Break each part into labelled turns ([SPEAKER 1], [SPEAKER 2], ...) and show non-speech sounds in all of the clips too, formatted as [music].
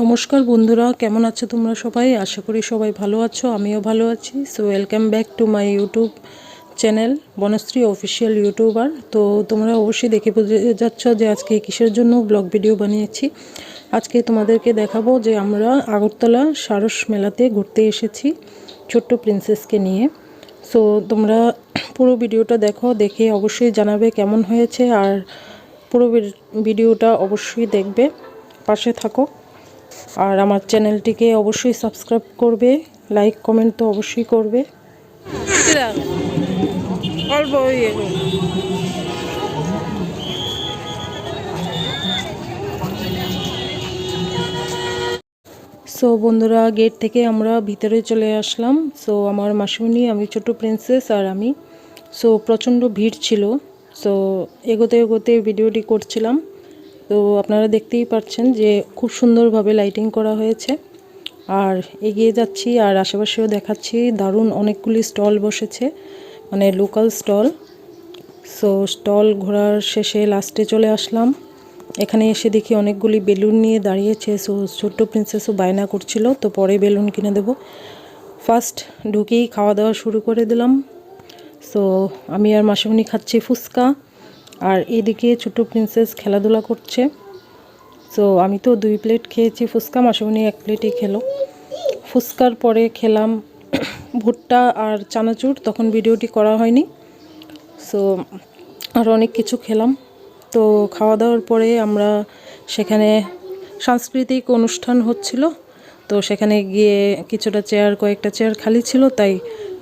[SPEAKER 1] নমস্কার বন্ধুরা, কেমন আছো তোমরা সবাই? আশা করি সবাই ভালো আছো, আমিও ভালো আছি। So welcome back to my YouTube channel Banashree official YouTuber তো তোমরা অবশ্যই দেখে বুঝে যাচ্ছ যে আজকে কিসের জন্য ব্লগ ভিডিও বানিয়েছি। আজকে তোমাদেরকে দেখাবো যে আমরা আগরতলা সারস মেলাতে ঘুরতে এসেছি ছোট্ট প্রিন্সেসকে নিয়ে। সো তোমরা পুরো ভিডিওটা দেখো, দেখে অবশ্যই জানাবে কেমন হয়েছে, আর পুরো ভিডিওটা অবশ্যই দেখবে, পাশে থাকো। আর আমার চ্যানেলটিকে অবশ্যই সাবস্ক্রাইব করবে, লাইক, কমেন্ট তো অবশ্যই করবে।
[SPEAKER 2] অল্প
[SPEAKER 1] সো বন্ধুরা গেট থেকে আমরা ভিতরে চলে আসলাম। সো আমার মাসুমনি আমি ছোট প্রিন্সেস আর আমি। সো প্রচণ্ড ভিড় ছিল। সো এগোতে এগোতে ভিডিওটি করছিলাম। তো, আপনারা দেখতেই পাচ্ছেন যে খুব সুন্দরভাবে লাইটিং করা হয়েছে। আর এগিয়ে যাচ্ছি আর আশেপাশেও দেখাচ্ছি, দারুণ অনেকগুলি স্টল বসেছে মানে লোকাল স্টল সো স্টল ঘোরার শেষে লাস্টে চলে আসলাম। এখানে এসে দেখি অনেকগুলি বেলুন নিয়ে দাঁড়িয়েছে। সো, ছোট্ট প্রিন্সেসও বায়না করছিল, তো পরে বেলুন কিনে দেবো। ফার্স্ট ঢুকেই খাওয়া দাওয়া শুরু করে দিলাম। সো আমি আর মাসিমণি খাচ্ছি ফুচকা, আর এদিকে ছোট্ট প্রিন্সেস খেলাধুলা করছে। সো আমি তো দুই প্লেট খেয়েছি ফুচকা, মাসিমণি এক প্লেটই খেলো। ফুচকার পরে খেলাম [coughs] ভুট্টা আর চানাচুর, তখন ভিডিওটি করা হয়নি। সো আর অনেক কিছু খেলাম। তো খাওয়া দাওয়ার পরে আমরা সেখানে সাংস্কৃতিক অনুষ্ঠান হচ্ছিল। তো সেখানে গিয়ে কিছুটা চেয়ার, কয়েকটা চেয়ার খালি ছিল, তাই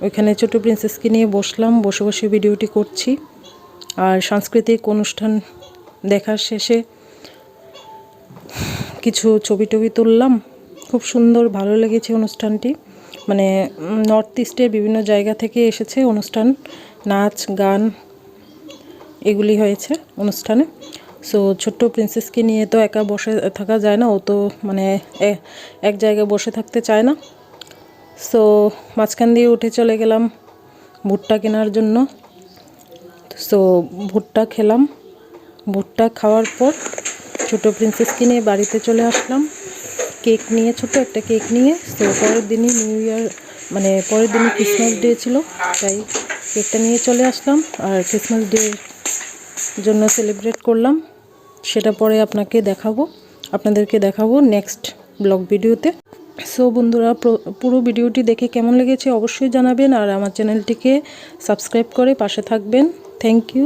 [SPEAKER 1] ওইখানে ছোটো প্রিন্সেসকে নিয়ে বসলাম, বসে বসে ভিডিওটি করছি। আর সাংস্কৃতিক অনুষ্ঠান দেখার শেষে কিছু ছবি টবি তুললাম। খুব সুন্দর, ভালো লেগেছে অনুষ্ঠানটি। মানে নর্থ ইস্টের বিভিন্ন জায়গা থেকে এসেছে অনুষ্ঠান। নাচ, গান এগুলি হয়েছে অনুষ্ঠানে। সো ছোট্ট প্রিন্সেসকে নিয়ে তো একা বসে থাকা যায় না, ও তো মানে এক জায়গায় বসে থাকতে চায় না। সো মাঝখান দিয়ে উঠে চলে গেলাম ভুট্টা কেনার জন্য। সো ভুট্টা খেলাম। ভুট্টা খাওয়ার পর ছোটো প্রিন্সেসকে নিয়ে বাড়িতে চলে আসলাম। কেক নিয়ে ছোট একটা কেক নিয়ে। তো পরের দিনই নিউ ইয়ার মানে পরের দিনই ক্রিসমাস ডে ছিল, তাই কেকটা নিয়ে চলে আসলাম। আর ক্রিসমাস ডে জন্য সেলিব্রেট করলাম। সেটা পরে আপনাকে দেখাবো। আপনাদেরকে দেখাবো নেক্সট ব্লগ ভিডিওতে। সো বন্ধুরা, পুরো ভিডিওটি দেখে কেমন লেগেছে অবশ্যই জানাবেন। আর আমার চ্যানেলটিকে সাবস্ক্রাইব করে পাশে থাকবেন। Thank you